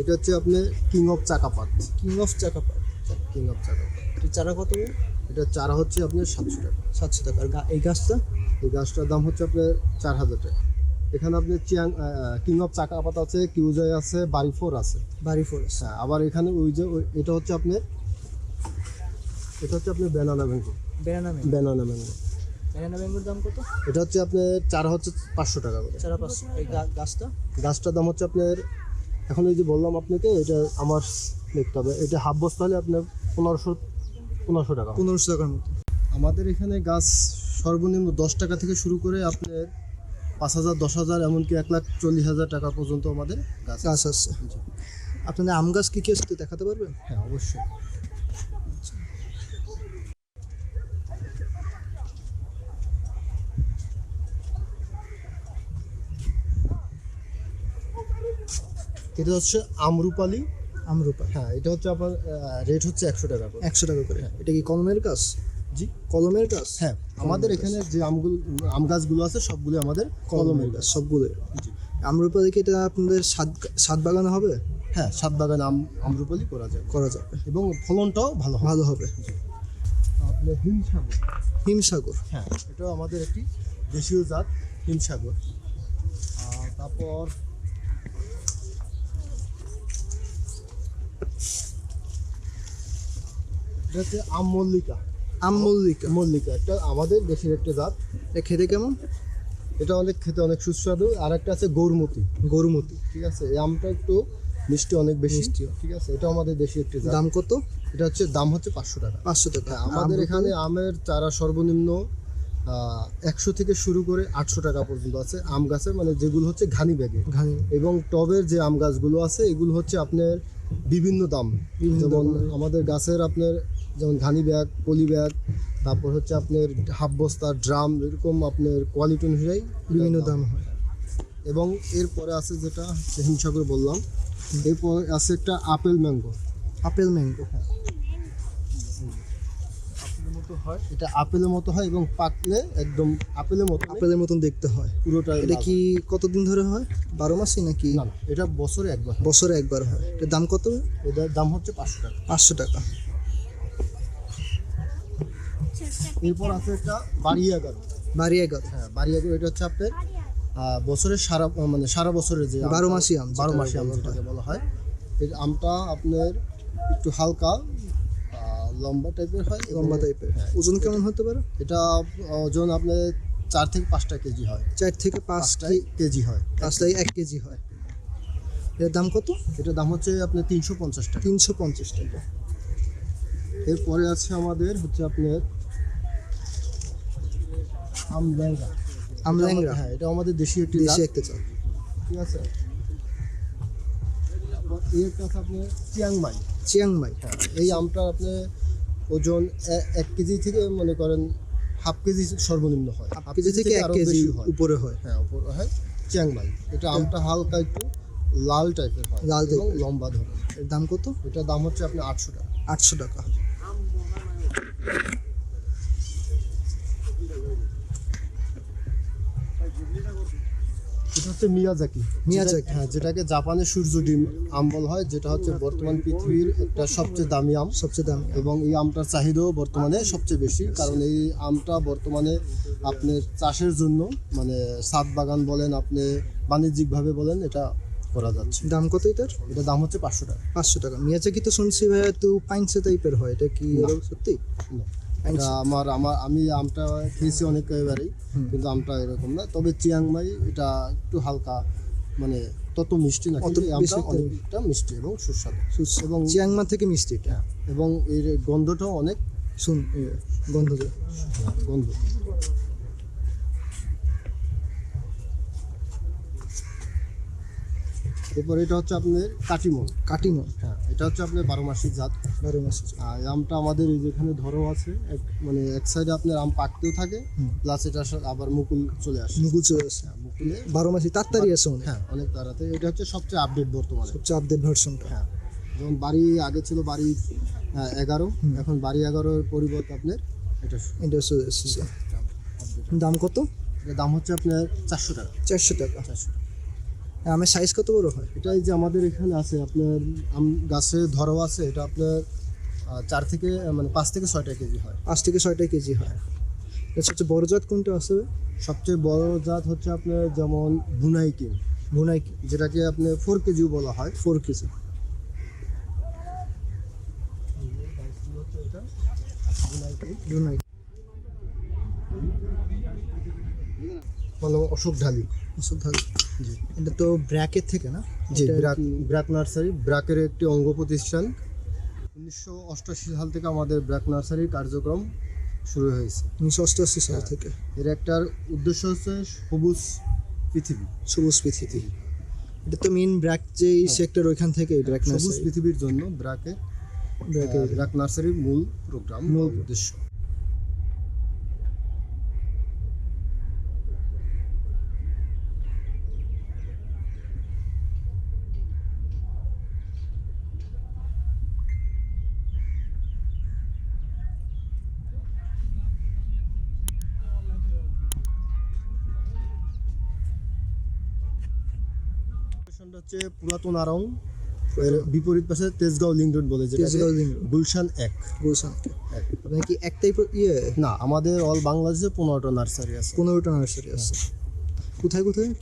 এটা হচ্ছে আপনার king of Chakapat king of Chakapat king of Chakapat এটা চারা কত এটা চারা হচ্ছে আপনার সাতশো টাকা। সাতশো টাকা। আর এই গাছটা? এই গাছটার দাম হচ্ছে আপনার চার হাজার টাকা। এখানে আপনি চিয়াং কিং অফ চাকাপাত আছে কিউজয় আছে বাড়ি ফোর আছে। বাড়ি ফরেস্ট হ্যাঁ আবার এখানে ওই যে এটা হচ্ছে আপনার এটা হচ্ছে আপনার banana mango banana mango banana mango ম্যাঙ্গোর দাম কত? এটা হচ্ছে আপনার চারা হচ্ছে পাঁচশো টাকা করে। চারা পাঁচশো। এই গাছটা? গাছটার দাম হচ্ছে আপনার এখন এই যে বললাম আপনাকে এটা আমার দেখতে হবে। এটা হাফ বস্তা হলে আপনার পনেরোশো পনেরোশো টাকা পনেরোশো টাকার মতো। আমাদের এখানে গাছ সর্বনিম্ন দশ টাকা থেকে শুরু করে আপনার পাঁচ হাজার দশ হাজার এমনকি এক লাখ চল্লিশ হাজার টাকা পর্যন্ত আমাদের গাছ গাছ আছে। আপনাদের আম গাছ কী কী আসতে দেখাতে পারবেন? হ্যাঁ অবশ্যই। এটা হচ্ছে আমরুপালি। আমরুপা হ্যাঁ এটা হচ্ছে আপনার রেট হচ্ছে একশো টাকা একশো টাকা করে। এটা কি কলমের গাছ জি কলমের গাছ হ্যাঁ আমাদের এখানে যে আমগুলো আম গাছগুলো আছে সবগুলো আমাদের কলমের গাছ সবগুলো। জি। আমরুপা দেখি এটা আপনাদের সাত সাত বাগানে হবে? হ্যাঁ সাত বাগান আম আমরুপালি করা যায় করা যাবে। এবং ফলনটাও ভালো ভালো হবে। আপনার হিমসাগর। হিমসাগর। হ্যাঁ এটাও আমাদের একটি দেশীয় জাত হিমসাগর। তারপর এটা হচ্ছে আম মল্লিকা আম মল্লিকা মল্লিকা একটা আমাদের দেশের একটা জাত। এটা খেতে কেমন? এটা অনেক খেতে অনেক সুস্বাদু। আর একটা আছে গৌরমতি। গরুমতি ঠিক আছে? এই আমটা একটু মিষ্টি অনেক বেশি। মিষ্টি। ঠিক আছে? এটা আমাদের দেশে একটি দাম কত? এটা হচ্ছে দাম হচ্ছে পাঁচশো টাকা। পাঁচশো টাকা। আমাদের এখানে আমের চারা সর্বনিম্ন একশো থেকে শুরু করে আটশো টাকা পর্যন্ত আছে আম গাছের মানে যেগুলো হচ্ছে ঘানি ব্যাগে। ঘানি। এবং টবের যে আম গাছগুলো আছে এগুলো হচ্ছে আপনার বিভিন্ন দাম। যেমন আমাদের গাছের আপনার যেমন ঘানি ব্যাগ পলি ব্যাগ তারপর হচ্ছে আপনার হাফ বস্তা ড্রাম এরকম আপনার কোয়ালিটি অনুযায়ী বিভিন্ন দাম। হয়। এবং এরপরে আছে যেটা হিমসাগর বললাম। এরপর আছে একটা আপেল ম্যাঙ্গো। আপেল ম্যাঙ্গো মতো হয় এটা আপেলের মতো হয় এবং পাকলে একদম আপেলের মতো আপেলের মতন দেখতে হয়। পুরোটা এটা কি কতদিন ধরে হয়? বারো মাসই নাকি? না এটা বছরে একবার বছরে একবার হয়। এটার দাম কত? এটার দাম হচ্ছে পাঁচশো টাকা। পাঁচশো টাকা। এরপর আছে একটা বাড়ি এগারো বাড়ি এগারো হ্যাঁ বাড়ি এগারো এটা হচ্ছে আপনার বছরের সারা মানে সারা বছরের যে বারো মাসি আম বারো মাসি আম বলা যেটাকে বলা হয়। এই আমটা আপনার একটু হালকা লম্বা টাইপের হয় লম্বা টাইপের হ্যাঁ। ওজন কেমন হতে পারে? এটা ওজন আপনার চার থেকে পাঁচটা কেজি হয়। চার থেকে পাঁচ পাঁচটাই কেজি হয়। পাঁচটাই এক কেজি হয়। এর দাম কত? এটার দাম হচ্ছে আপনার তিনশো পঞ্চাশ টাকা। তিনশো পঞ্চাশ টাকা। এরপরে আছে আমাদের হচ্ছে আপনার আমল্যাংরা আমল্যাংরা হ্যাঁ এটা আমাদের দেশি একটি দেশি একটা চাল ঠিক আছে? একটা আছে আপনার চিয়াংমাই। চিয়াংমাই। হ্যাঁ এই আমটা আপনি ওজন এক কেজি থেকে মনে করেন হাফ কেজি সর্বনিম্ন হয়। হাফ কেজি থেকে এক কেজি হয়। উপরে হয়। হ্যাঁ উপরে হয়। চ্যাংমাই এটা আমটা হালকা একটু লাল টাইপের হয় লাল এবং লম্বা ধরনের। এর দাম কত? এটার দাম হচ্ছে আপনার আটশো টাকা। আটশো টাকা। এটা হচ্ছে মিয়াজাকি। মিয়াজাকি। হ্যাঁ যেটাকে জাপানের সূর্য ডিম আম বলা হয় যেটা হচ্ছে বর্তমান পৃথিবীর একটা সবচেয়ে দামি আম। সবচেয়ে দাম। এবং এই আমটার চাহিদাও বর্তমানে সবচেয়ে বেশি কারণ এই আমটা বর্তমানে আপনার চাষের জন্য মানে সাত বাগান বলেন আপনি বাণিজ্যিকভাবে বলেন এটা করা যাচ্ছে। দাম কত এটার? এটা দাম হচ্ছে পাঁচশো টাকা। পাঁচশো টাকা। মিয়াজাকি তো শুনছি ভাই একটু পাইনসে টাইপের হয় এটা কি সত্যি? না। এটা আমার আমার আমি আমটা খেয়েছি অনেক এবারেই কিন্তু আমটা এরকম না। তবে চিয়াংমাই এটা একটু হালকা মানে তত মিষ্টি না কিন্তু আমটা অনেকটা মিষ্টি এবং সুস্বাদু। সুস- এবং চিয়াংমা থেকে মিষ্টি এটা। এবং এর গন্ধটাও অনেক শুন গন্ধ গন্ধ। এরপর এটা হচ্ছে আপনার কাটিমন। কাটিমো হ্যাঁ। এটা হচ্ছে আপনার বারো মাসিক জাত। বারো মাসে আর আমটা আমাদের এই যেখানে ধরো আছে এক মানে এক সাইডে আপনার আম পাকতেও থাকে প্লাস এটা আবার মুকুল চলে আসে। মুকুল চলে আসে। হ্যাঁ, মুকুলে বারো মাসে তাড়াতাড়ি আছে অনেক। হ্যাঁ অনেক তাড়াতাড়ি এটা হচ্ছে সবচেয়ে আপডেট বর্তমানে। সবচেয়ে আপডেট ভার্সনটা হ্যাঁ যেমন বাড়ি আগে ছিল বাড়ি আহ, এগারো এখন বাড়ি এগারোর পরিবর্তে আপনার এটা এটা দাম কত? দাম হচ্ছে আপনার চারশো টাকা। চারশো টাকা। চারশো টাকা। আমের সাইজ কত বড় হয়? এটা এই যে আমাদের এখানে আছে আপনার আম গাছে ধরো আছে এটা আপনার চার থেকে মানে পাঁচ থেকে ছয়টা কেজি হয়। পাঁচ থেকে ছয়টা কেজি হয়। এটা সবচেয়ে বড় জাত কোনটা আছে সবচেয়ে বড় জাত হচ্ছে আপনার যেমন বুনাই কিং ভুনাই যেটাকে আপনার ফোর কেজিও বলা হয়। Four KG. ভুনাই মানে অশোক ঢালি। ওষুধ ভালো জি। এটা তো ব্র্যাকের থেকে না? জি ব্র্যাক ব্র্যাক নার্সারি ব্র্যাকের একটি অঙ্গ প্রতিষ্ঠান। উনিশশো অষ্টাশি সাল থেকে আমাদের ব্র্যাক নার্সারির কার্যক্রম শুরু হয়েছে। উনিশশো অষ্টআশি সাল হ্যাঁ। থেকে। এর একটার উদ্দেশ্য হচ্ছে সবুজ পৃথিবী। সবুজ পৃথিবী। এটা তো মেইন ব্র্যাক যেই সেক্টর ওইখান থেকে ব্র্যাক সবুজ পৃথিবীর জন্য ব্র্যাকে ব্র্যাকের ব্র্যাক নার্সারির মূল প্রোগ্রাম মূল উদ্দেশ্য। লোকেশনটা হচ্ছে পুরাতন আরং। এর বিপরীত পাশে তেজগাঁও লিঙ্ক রোড বলে যেটা তেজগাঁও road। গুলশান এক। গুলশান এক। আপনার কি একটাই প্র- ইয়ে? না আমাদের অল বাংলাদেশে পনেরোটা নার্সারি আছে। পনেরোটা নার্সারি আছে। কোথায় কোথায়?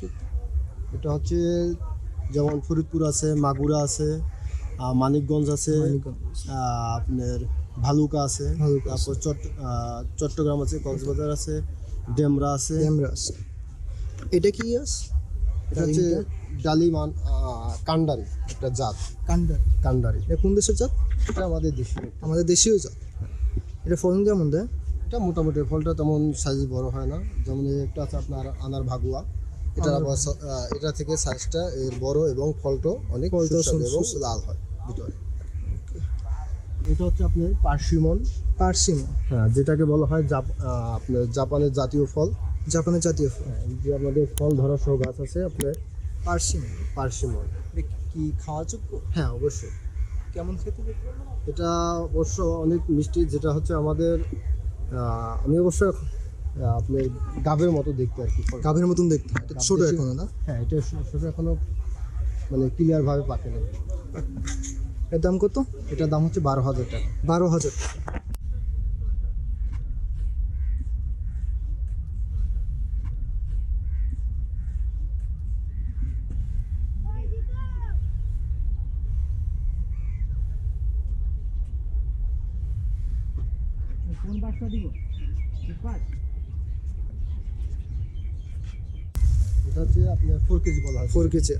এটা হচ্ছে যেমন ফরিদপুর আছে মাগুরা আছে আহ, মানিকগঞ্জ আছে মানিকগঞ্জ। আহ, আপনার ভালুকা আছে ভালুকা আছে। তারপর আহ, চট্টগ্রাম আছে কক্সবাজার আছে ডেমরা আছে। ক্যামেরা আছে। এটা কি ইয়াস? এটা হচ্ছে ডালিমান কান্ডারি একটা জাত। কান্ডার। কান্ডারি। এটা কোন দেশের জাত? এটা আমাদের দেশে আমাদের দেশীয় জাত। এটা ফলন কেমন দেয়? এটা মোটামুটি ফলটা তেমন সাইজ বড় হয় না। যেমন একটা আছে আপনার আনার ভাগুয়া। এটা আবার এটা থেকে সাইজটা এর বড় এবং ফলটা অনেক এবং লাল হয় ভিতরে। এটা হচ্ছে আপনার পার্সিমন। পার্সিমো হ্যাঁ যেটাকে বলা হয় আপনার জাপানের জাতীয় ফল। জাপানের জাতীয় ফল। হ্যাঁ, যে আমাদের ফল ধরা সহ গাছ আছে আপনার। পার্সিমো পার্সিমন কি খাওয়া যোগ্য? হ্যাঁ অবশ্যই। কেমন খেতে এটা অবশ্য অনেক মিষ্টি যেটা হচ্ছে আমাদের আমি অবশ্য আপনার গাবের মতো দেখতে আর কি গাভের মতন দেখতে? হয়। ছোট এখনও না? হ্যাঁ এটা ছোট এখনও মানে ক্লিয়ার ভাবে পাকে না। এর দাম কত? এটার দাম হচ্ছে বারো হাজার টাকা। বারো হাজার টাকা। এটা হচ্ছে আপনার ফোর কেজি বলা হয়। ফোর কেজি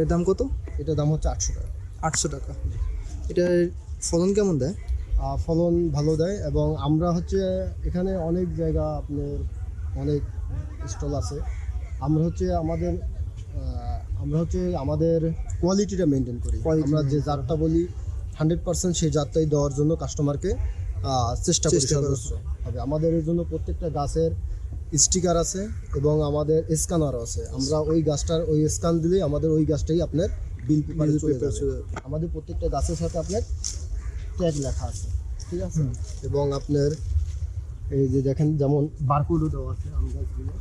এর দাম কত? এটার দাম হচ্ছে আটশো টাকা। আটশো টাকা। এটার ফলন কেমন দেয়? ফলন ভালো দেয় এবং আমরা হচ্ছে এখানে অনেক জায়গা আপনার অনেক স্টল আছে। আমরা হচ্ছে আমাদের আমরা হচ্ছে আমাদের কোয়ালিটিটা মেনটেন করি। আমরা যে জাতটা বলি হান্ড্রেড পার্সেন্ট সেই জাতটাই দেওয়ার জন্য কাস্টমারকে চেষ্টা করি সর্বোচ্চ হবে আমাদের এর জন্য প্রত্যেকটা গাছের স্টিকার আছে এবং আমাদের স্ক্যানারও আছে। আমরা ওই গাছটার ওই স্ক্যান দিলেই আমাদের ওই গাছটাই আপনার বিল। আমাদের প্রত্যেকটা গাছের সাথে আপনার ট্যাগ লেখা আছে। ঠিক আছে? এবং আপনার এই যে দেখেন যেমন বারকোডও দেওয়া আছে আম গাছগুলো।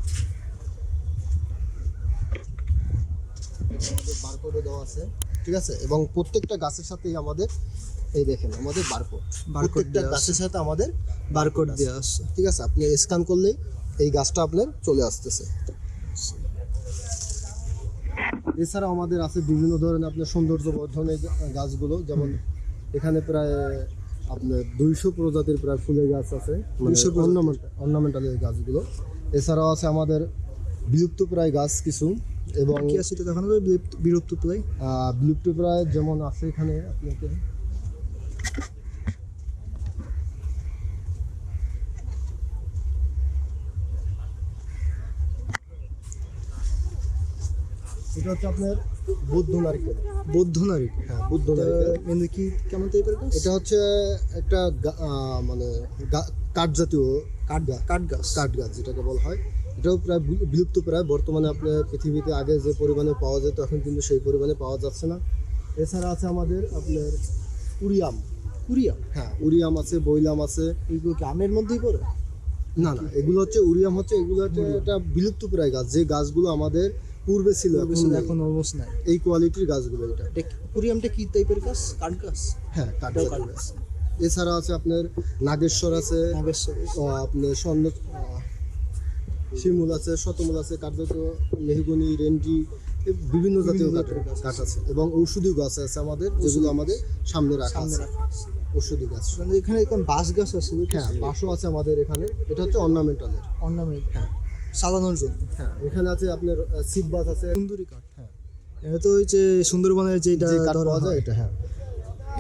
আমাদের বারকোডও দেওয়া আছে। ঠিক আছে? এবং প্রত্যেকটা গাছের সাথেই আমাদের এই দেখেন আমাদের বারকোড প্রত্যেকটা গাছের সাথে আমাদের বারকোড দেওয়া আছে। ঠিক আছে আপনি স্ক্যান করলেই এই গাছটা আপনার চলে আসতেছে। এছাড়াও আমাদের আছে বিভিন্ন ধরনের আপনার সৌন্দর্য বর্ধনের গাছগুলো যেমন এখানে প্রায় আপনার দুইশো প্রজাতির প্রায় ফুলের গাছ আছে। 200 প্রজাতির। অর্নামেন্টালের গাছগুলো। এছাড়াও আছে আমাদের বিলুপ্ত প্রায় গাছ কিছু এবং কি আছে দেখানো বিলুপ্ত- প্রায় আহ, বিলুপ্ত প্রায় যেমন আছে এখানে আপনাকে এটা হচ্ছে আপনার বুদ্ধ নারকেল। বৌদ্ধ নারী হ্যাঁ বুদ্ধ নারকেল। মেনলি কি কেমন টাইপের গাছ? এটা হচ্ছে একটা মানে কাঠ জাতীয় কাঠ কাঠ গাছ। কাঠ গাছ যেটাকে বলা হয়। এটাও প্রায় বিলুপ্ত প্রায়। বর্তমানে আপনার পৃথিবীতে আগে যে পরিমাণে পাওয়া যেত এখন কিন্তু সেই পরিমাণে পাওয়া যাচ্ছে না। এছাড়া আছে আমাদের আপনার উরিয়াম। কুরিয়া হ্যাঁ উরিয়াম আছে বইলাম আছে। এইগুলো কি আমের মধ্যেই পড়ে? না না এগুলো হচ্ছে উরিয়াম হচ্ছে এগুলো হচ্ছে একটা বিলুপ্ত প্রায় গাছ। যে গাছগুলো আমাদের পূর্বে ছিল এখন অলমোস্ট নাই। এই কোয়ালিটির গাছগুলো এটা। এটা কি- টাইপের গাছ কাঠ গাছ? হ্যাঁ কাঠ কাঠ গাছ এছাড়া আছে আপনার নাগেশ্বর আছে। নাগেশ্বরী আপনার স্বর্ণ শিমুল আছে শতমূল আছে কাঠজাত মেহগুনি রেন্ডি বিভিন্ন জাতীয় গাছ আছে এবং ঔষধি গাছ আছে আমাদের যেগুলো আমাদের সামনে রাখা আছে। ঔষধি গাছ। মানে এখানে এখন বাঁশ গাছ আছে হ্যাঁ বাঁশও আছে আমাদের এখানে। এটা হচ্ছে অর্নামেন্টালের অর্নামেন্ট হ্যাঁ। সাজানোর জন্য। হ্যাঁ এখানে আছে আপনার শিব গাছ আছে। সুন্দরী কাঠ। হ্যাঁ। এটা তো ওই যে সুন্দরবনের যেটা পাওয়া যায় এটা হ্যাঁ।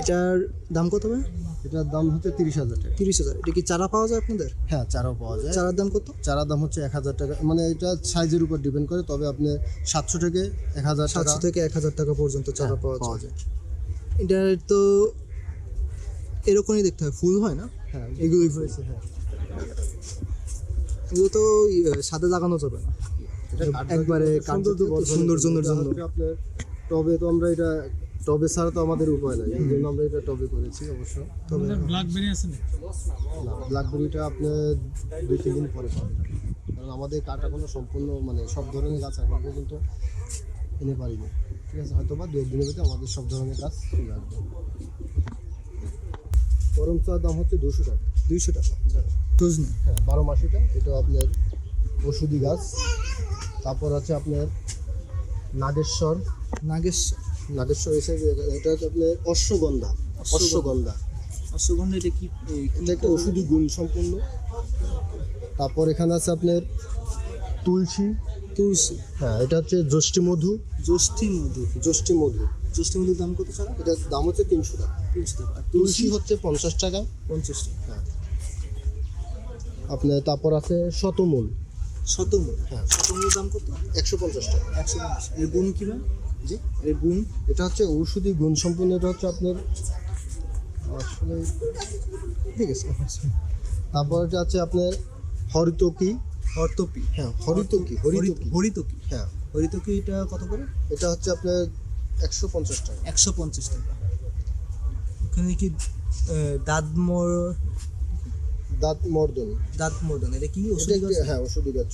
এটার দাম কত হবে এটার দাম হচ্ছে তিরিশ হাজার টাকা। তিরিশ হাজার। এটা কি চারা পাওয়া যায় আপনাদের? হ্যাঁ চারাও পাওয়া যায়। চারার দাম কত? চারার দাম হচ্ছে এক হাজার টাকা। মানে এটা সাইজের উপর ডিপেন্ড করে তবে আপনি সাতশো থেকে এক হাজার সাতশো থেকে এক হাজার টাকা পর্যন্ত চারা হ্যাঁ, পাওয়া পাওয়া যায়। এটার তো এরকমই দেখতে হয় ফুল হয় না? হ্যাঁ এগুলোই হয়েছে হ্যাঁ। এগুলো তো সাদা লাগানো যাবে না। একবারে সৌন্দর্যের জন্য। আপনার টবে তো আমরা এটা টবে ছাড়া তো আমাদের উপায় নাই। এই জন্য আমরা এটা টবে করেছি অবশ্য। তবে ব্ল্যাকবেরি আছে না ব্ল্যাকবেরিটা আপনার দুই তিন দিন পরে পাবেন। কারণ আমাদের কাটা কোনো সম্পূর্ণ মানে সব ধরনের গাছ এখন পর্যন্ত এনে পারিনি। ঠিক আছে হয়তো বা দু একদিনের ভিতরে আমাদের সব ধরনের গাছ চলে আসবে। গরম চার দাম হচ্ছে দুশো টাকা। দুইশো টাকা। সজনে হ্যাঁ বারো মাসিটা এটা আপনার ওষুধি গাছ। তারপর আছে আপনার নাগেশ্বর। নাগেশ্বর। নাগেশ্বর হিসেবে এটা হচ্ছে আপনার অশ্বগন্ধা অশ্বগন্ধা। অশ্বগন্ধা। এটা কি এটা একটা ওষুধি গুণ সম্পূর্ণ। তারপর এখানে আছে আপনার তুলসী। তুলসী। হ্যাঁ এটা হচ্ছে জ্যৈষ্ঠী মধু জ্যোষ্ঠী মধু জ্যৈষ্ঠী মধু জ্যোষ্ঠী মধুর দাম কত ছাড়া এটার দাম হচ্ছে তিনশো টাকা। তিনশো টাকা। আর তুলসী হচ্ছে পঞ্চাশ টাকা। পঞ্চাশ টাকা। হ্যাঁ। আপনার তারপর আছে শতমূল। শতমূল। হ্যাঁ। শতমূলের দাম কত? একশো পঞ্চাশ টাকা। একশো পঞ্চাশ। এর গুণ কি জি এর গুণ এটা হচ্ছে ঔষধি গুণ সম্পূর্ণ এটা হচ্ছে আপনার আসলে ঠিক আছে তারপর এটা আছে আপনার হরিতকি হরতপি হ্যাঁ হরিতকি হরিতকি হরিতকি। হ্যাঁ। হরিতকি এটা কত করে? এটা হচ্ছে আপনার একশো পঞ্চাশ টাকা। একশো পঞ্চাশ টাকা। ওখানে কি আহ, দাঁত মোর দাঁত মর্দন দাঁত মর্দন এটা কি ওষুধ হ্যাঁ ওষুধি গাছ।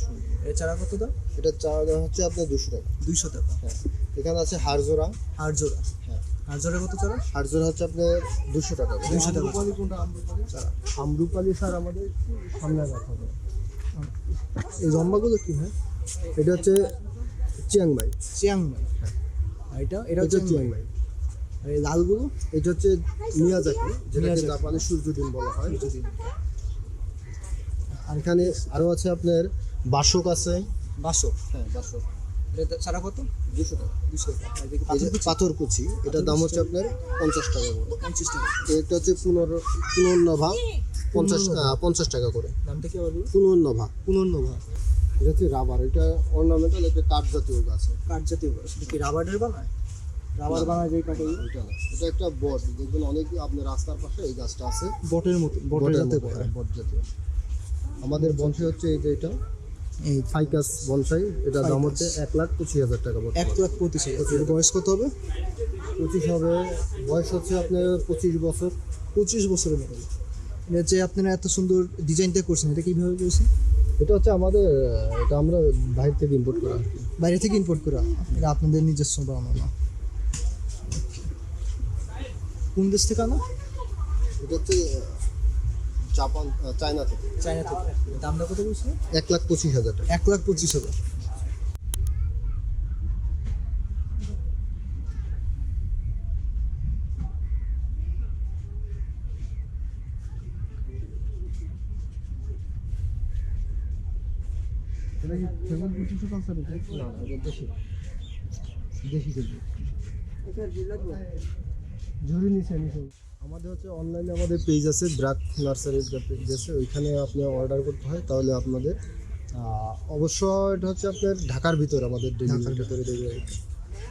এর চারা কত দাম? এটা চার দাম হচ্ছে আপনার দুশো টাকা। দুইশো টাকা। হ্যাঁ। এখানে আছে হাড়জোড়া। হাড় জোড়া হ্যাঁ। হাড় জোড়া কত চারা হাড়জোড়া হচ্ছে আপনার দুশো টাকা 200 টাকা। আমরুপালি কোনটা আমরুপালি? আমরুপালি স্যার আমাদের সামনে রাখা হবে। এই লম্বাগুলো কি হয়? এটা হচ্ছে চিয়াংমাই। চিয়াংমাই। আর এটা এটা হচ্ছে চিয়াংমাই। আর এই লালগুলো? এটা হচ্ছে মিয়াজাকি যেটাকে মিয়াজাকি। জাপানের সূর্য ডিম বলা হয়। আর এখানে আরও আছে আপনার বাসক আছে। বাসক হ্যাঁ বাসক। এটা কত? দুশো টাকা। দুশো টাকা। পাথরকুচি? পাথরকুচি এটার দাম হচ্ছে আপনার পঞ্চাশ টাকা করে। পঞ্চাশ টাকা। এটা হচ্ছে পুনর পুনর্নভা পঞ্চাশ পঞ্চাশ টাকা করে। কি? পুনর্নভা। পুনর্নভা। এটা হচ্ছে রাবার। এটা অর্নামেন্টাল একটা কাঠ জাতীয় গাছ। কাঠ জাতীয় গাছ। এটা কি রাবারের বানায় রাবার বানায় যে কাঠে এটা এটা একটা বট। দেখবেন অনেক আপনার রাস্তার পাশে এই গাছটা আছে। বটের মতো বটের বট জাতীয়। আমাদের বনসাই হচ্ছে এই যে এটা। এই ফাইকাস বনসাই এটার দাম হচ্ছে এক লাখ পঁচিশ হাজার টাকা। এক লাখ পঁচিশ হাজার। বয়স কত হবে? পঁচিশ হবে বয়স হচ্ছে আপনার পঁচিশ বছর। পঁচিশ বছরের মতো। এটা যে আপনারা এত সুন্দর ডিজাইনটা করছেন এটা কীভাবে করছেন এটা হচ্ছে আমাদের এটা আমরা বাইরে থেকে ইম্পোর্ট করা। বাইরে থেকে ইম্পোর্ট করা? এটা আপনাদের নিজস্ব বানানো না। কোন দেশ থেকে আনা? এটা হচ্ছে জাপান চায়না থেকে। চায়না থেকে। দামটা কত বলছিল এক লাখ পঁচিশ হাজার টাকা। এক লাখ পঁচিশ হাজার। এটা কি কালচার এটা না এটা দেশি। দেশি কেজি ঝুড়ি নিচে নিচে আমাদের হচ্ছে অনলাইনে আমাদের পেজ আছে ব্রাক নার্সারির পেজ আছে ওইখানে আপনি অর্ডার করতে হয় তাহলে আপনাদের অবশ্য এটা হচ্ছে আপনার ঢাকার ভিতরে আমাদের ভিতরে।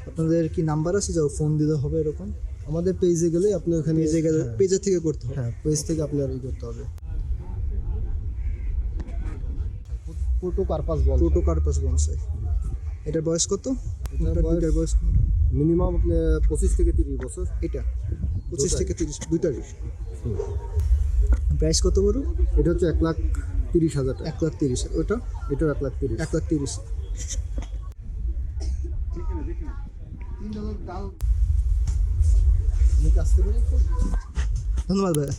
আপনাদের কি নাম্বার আছে? যে ফোন দিতে হবে এরকম। আমাদের পেজে গেলে আপনি ওখানে পেজে গেলে হ্যাঁ, পেজের থেকে করতে হবে। হ্যাঁ পেজ থেকে আপনার ই করতে হবে। ফটো পারপাস বল। টোটো কার্পাস বনসাই এটার বয়স কত? কোনটা বয়স-? মিনিমাম আপনি পঁচিশ থেকে তিরিশ বছর। এটা। পঁচিশ থেকে তিরিশ দুইটারই প্রাইস কত বলুন? এটা হচ্ছে এক লাখ তিরিশ হাজার এক লাখ তিরিশ ওটা? এটাও এক লাখ তিরিশ। এক লাখ তিরিশ। ধন্যবাদ ভাই